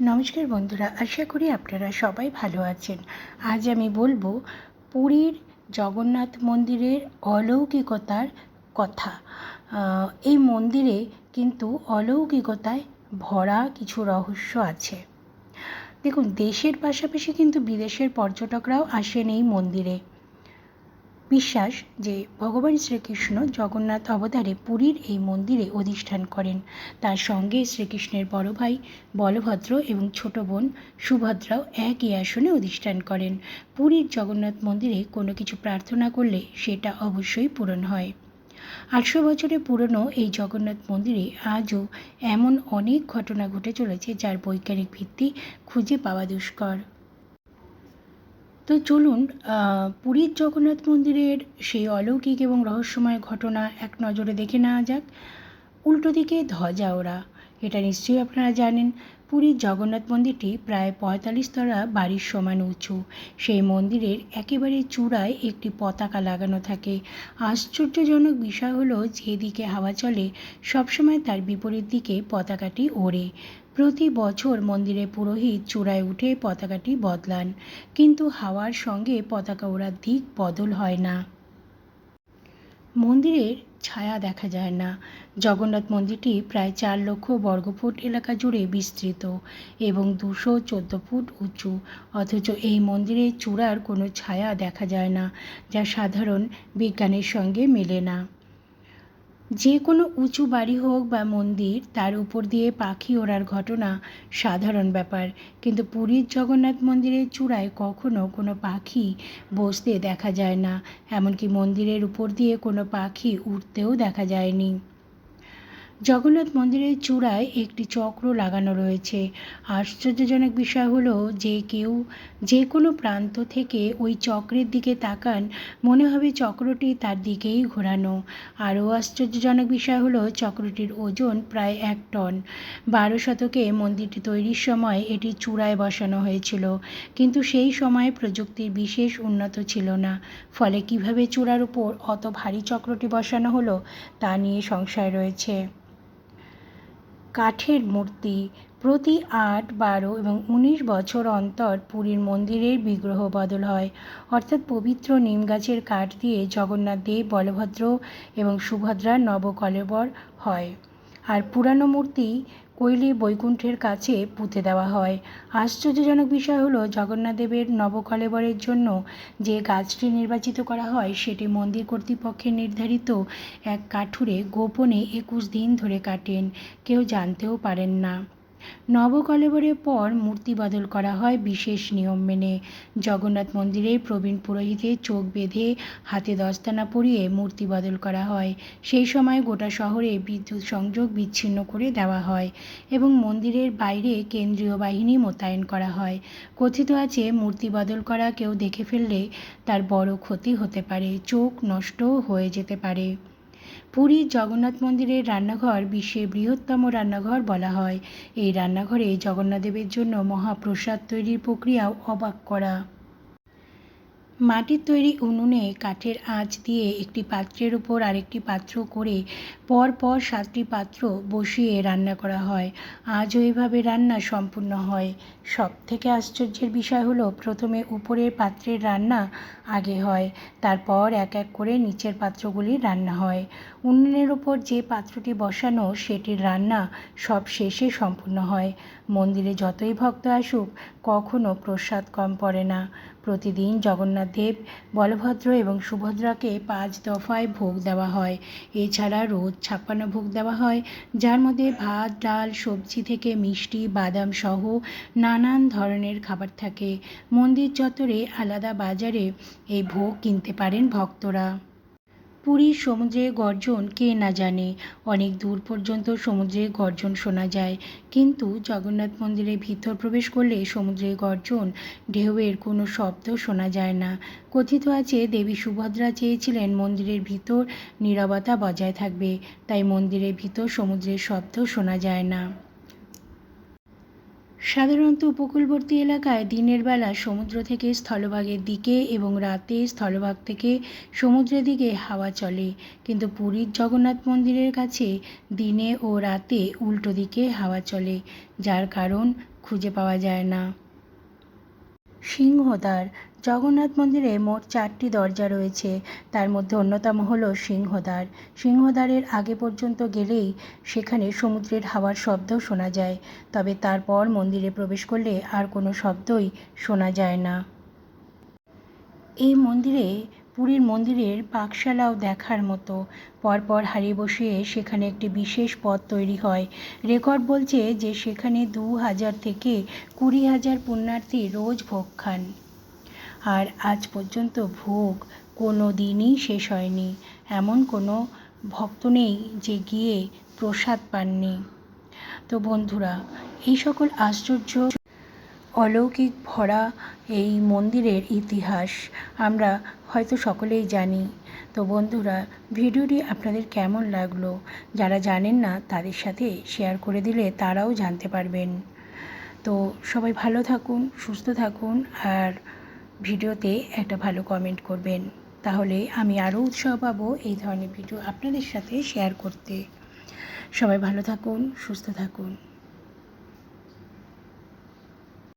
নমস্কার বন্ধুরা, আশা করি আপনারা সবাই ভালো আছেন। আজ আমি বলব পুরীর জগন্নাথ মন্দিরের অলৌকিকতার কথা। এই মন্দিরে কিন্তু অলৌকিকতায় ভরা কিছু রহস্য আছে। দেখুন, দেশের পাশাপাশি কিন্তু বিদেশের পর্যটকরাও আসেন এই মন্দিরে। বিশ্বাস যে ভগবান শ্রীকৃষ্ণ জগন্নাথ অবতারে পুরীর এই মন্দিরে অধিষ্ঠান করেন। তার সঙ্গে শ্রীকৃষ্ণের বড় ভাই বলভদ্র এবং ছোট বোন সুভদ্রাও একই আসনে অধিষ্ঠান করেন। পুরীর জগন্নাথ মন্দিরে কোনো কিছু প্রার্থনা করলে সেটা অবশ্যই পূরণ হয়। আটশো বছরের পুরনো এই জগন্নাথ মন্দিরে আজও এমন অনেক ঘটনা ঘটে চলেছে যার বৈজ্ঞানিক ভিত্তি খুঁজে পাওয়া দুষ্কর। তো চলুন পুরীর জগন্নাথ মন্দিরের সেই অলৌকিক এবং রহস্যময় ঘটনা এক নজরে দেখে নেওয়া যাক। উল্টো দিকে ধ্বজা ওরা, এটা নিশ্চয়ই আপনারা জানেন। পুরীর জগন্নাথ মন্দিরটি প্রায় পঁয়তাল্লিশ তলা বাড়ির সমান উঁচু। সেই মন্দিরের একেবারে চূড়ায় একটি পতাকা লাগানো থাকে। আশ্চর্যজনক বিষয় হলো, যেদিকে হাওয়া চলে, সবসময় তার বিপরীত দিকে পতাকাটি ওড়ে। প্রতি বছর মন্দিরে পুরোহিত চূড়ায় উঠে পতাকাটি বদলান, কিন্তু হাওয়ার সঙ্গে পতাকা ওড়ার দিক বদল হয় না। মন্দিরের ছায়া দেখা যায় না। জগন্নাথ মন্দিরটি প্রায় চার লক্ষ বর্গফুট এলাকা জুড়ে বিস্তৃত এবং দুশো চোদ্দ ফুট উঁচু, অথচ এই মন্দিরের চূড়ার কোনো ছায়া দেখা যায় না, যা সাধারণ বিজ্ঞানের সঙ্গে মেলে না। যে কোনো উঁচু বাড়ি হোক বা মন্দির, তার উপর দিয়ে পাখি ওড়ার ঘটনা সাধারণ ব্যাপার। কিন্তু পুরীর জগন্নাথ মন্দিরের চূড়ায় কখনো কোনো পাখি বসতে দেখা যায় না। এমনকি মন্দিরের উপর দিয়ে কোনো পাখি উঠতেও দেখা যায়নি। জগন্নাথ মন্দিরের চূড়ায় একটি চক্র লাগানো রয়েছে। আশ্চর্যজনক বিষয় হলো যে কেউ যে কোনো প্রান্ত থেকে ওই চক্রের দিকে তাকান, মনে হবে চক্রটি তার দিকেই ঘোরানো। আরও আশ্চর্যজনক বিষয় হলো চক্রটির ওজন প্রায় এক টন। বারো শতকে মন্দিরটি তৈরির সময় এটি চূড়ায় বসানো হয়েছিল, কিন্তু সেই সময় প্রযুক্তির বিশেষ উন্নত ছিল না। ফলে কীভাবে চূড়ার উপর অত ভারী চক্রটি বসানো হলো, তা নিয়ে সংশয় রয়েছে। কাঠের মূর্তি প্রতি আট, বারো এবং উনিশ বছর অন্তর পুরীর মন্দিরের বিগ্রহ বদল হয়। অর্থাৎ পবিত্র নিম গাছের কাঠ দিয়ে জগন্নাথ দেব, বলভদ্র এবং সুভদ্রার নবকলেবর হয়। আর পুরানো মূর্তি কৈলি বৈকুণ্ঠের কাছে পুঁতে দেওয়া হয়। আশ্চর্যজনক বিষয় হলো জগন্নাথদেবের নবকলেবরের জন্য যে গাছটি নির্বাচিত করা হয়, সেটি মন্দির কর্তৃপক্ষের নির্ধারিত এক কাঠুরে গোপনে একুশ দিন ধরে কাটেন। কেউ জানতেও পারেন না। নবকলেবরের পর মূর্তি বদল করা হয় বিশেষ নিয়ম মেনে। জগন্নাথ মন্দিরে প্রবীণ পুরোহিতের চোখ বেঁধে হাতে দস্তানা পরিয়ে মূর্তি বদল করা হয়। সেই সময় গোটা শহরে বিদ্যুৎ সংযোগ বিচ্ছিন্ন করে দেওয়া হয় এবং মন্দিরের বাইরে কেন্দ্রীয় বাহিনী মোতায়েন করা হয়। কথিত আছে, মূর্তি বদল করা কেউ দেখে ফেললে তার বড় ক্ষতি হতে পারে, চোখ নষ্টও হয়ে যেতে পারে। পুরীর জগন্নাথ মন্দিরের রান্নাঘর বিশ্বের বৃহত্তম রান্নাঘর বলা হয়। এই রান্নাঘরে জগন্নাথদেবের জন্য মহাপ্রসাদ তৈরির প্রক্রিয়াও অবাক করা। মাটির তৈরি উনুনে কাঠের আঁচ দিয়ে একটি পাত্রের উপর আরেকটি পাত্র করে পর পর সাতটি পাত্র বসিয়ে রান্না করা হয়। আজও এভাবে রান্না সম্পূর্ণ হয়। সব থেকে আশ্চর্যের বিষয় হলো, প্রথমে উপরের পাত্রের রান্না আগে হয়, তারপর এক এক করে নিচের পাত্রগুলি রান্না হয়। উনুনের উপর যে পাত্রটি বসানো, সেটির রান্না সব শেষে সম্পূর্ণ হয়। মন্দিরে যতই ভক্ত আসুক, কখনো প্রসাদ কম পড়ে না। প্রতিদিন জগন্নাথ দেব, বলভদ্র এবং সুভদ্রাকে পাঁচ দফায় ভোগ দেওয়া হয়। এছাড়া রোজ ছাপ্পান্ন ভোগ দেওয়া হয়, যার মধ্যে ভাত, ডাল, সবজি থেকে মিষ্টি, বাদাম সহ নানান ধরনের খাবার থাকে। মন্দির চত্বরে আলাদা বাজারে এই ভোগ কিনতে পারেন ভক্তরা। পুরীর সমুদ্রের গর্জন কে না জানে? অনেক দূর পর্যন্ত সমুদ্রের গর্জন শোনা যায়। কিন্তু জগন্নাথ মন্দিরের ভিতর প্রবেশ করলে সমুদ্রের গর্জন, ঢেউয়ের কোনো শব্দ শোনা যায় না। কথিত আছে, দেবী সুভদ্রা চেয়েছিলেন মন্দিরের ভিতর নীরবতা বজায় থাকবে। তাই মন্দিরের ভিতর সমুদ্রের শব্দ শোনা যায় না। সাধারণত উপকূলবর্তী এলাকায় দিনের বেলা সমুদ্র থেকে স্থলভাগের দিকে এবং রাতে স্থলভাগ থেকে সমুদ্রের দিকে হাওয়া চলে। কিন্তু পুরীর জগন্নাথ মন্দিরের কাছে দিনে ও রাতে উল্টো দিকে হাওয়া চলে, যার কারণ খুঁজে পাওয়া যায় না। সিংহদ্বার জগন্নাথ মন্দিরে মোট চারটি দরজা রয়েছে। তার মধ্যে অন্যতম হল সিংহদ্বার। সিংহদ্বারের আগে পর্যন্ত গেলেই সেখানে সমুদ্রের হাওয়ার শব্দ শোনা যায়। তবে তারপর মন্দিরে প্রবেশ করলে আর কোনো শব্দই শোনা যায় না। এই মন্দিরে, পুরীর মন্দিরের পাকশালাও দেখার মতো। পরপর হারিয়ে বসিয়ে সেখানে একটি বিশেষ পথ তৈরি হয়। রেকর্ড বলছে যে সেখানে দু হাজার থেকে কুড়ি হাজার পুণ্যার্থী রোজ ভোগ খান। আর আজ পর্যন্ত ভোগ কোনো দিনই শেষ হয়নি। এমন কোনো ভক্ত নেই যে গিয়ে প্রসাদ পাননি। তো বন্ধুরা, এই সকল আশ্চর্য অলৌকিক ভরা এই মন্দিরের ইতিহাস আমরা হয়তো সকলেই জানি। তো বন্ধুরা, ভিডিওটি আপনাদের কেমন লাগল, যারা জানেন না তাদের সাথে শেয়ার করে দিলে তারাও জানতে পারবেন। তো সবাই ভালো থাকুন, সুস্থ থাকুন, আর ভিডিওতে একটা ভালো কমেন্ট করবেন। তাহলে আমি আরও উৎসাহ পাবো এই ধরনের ভিডিও আপনাদের সাথে শেয়ার করতে। সবাই ভালো থাকুন, সুস্থ থাকুন।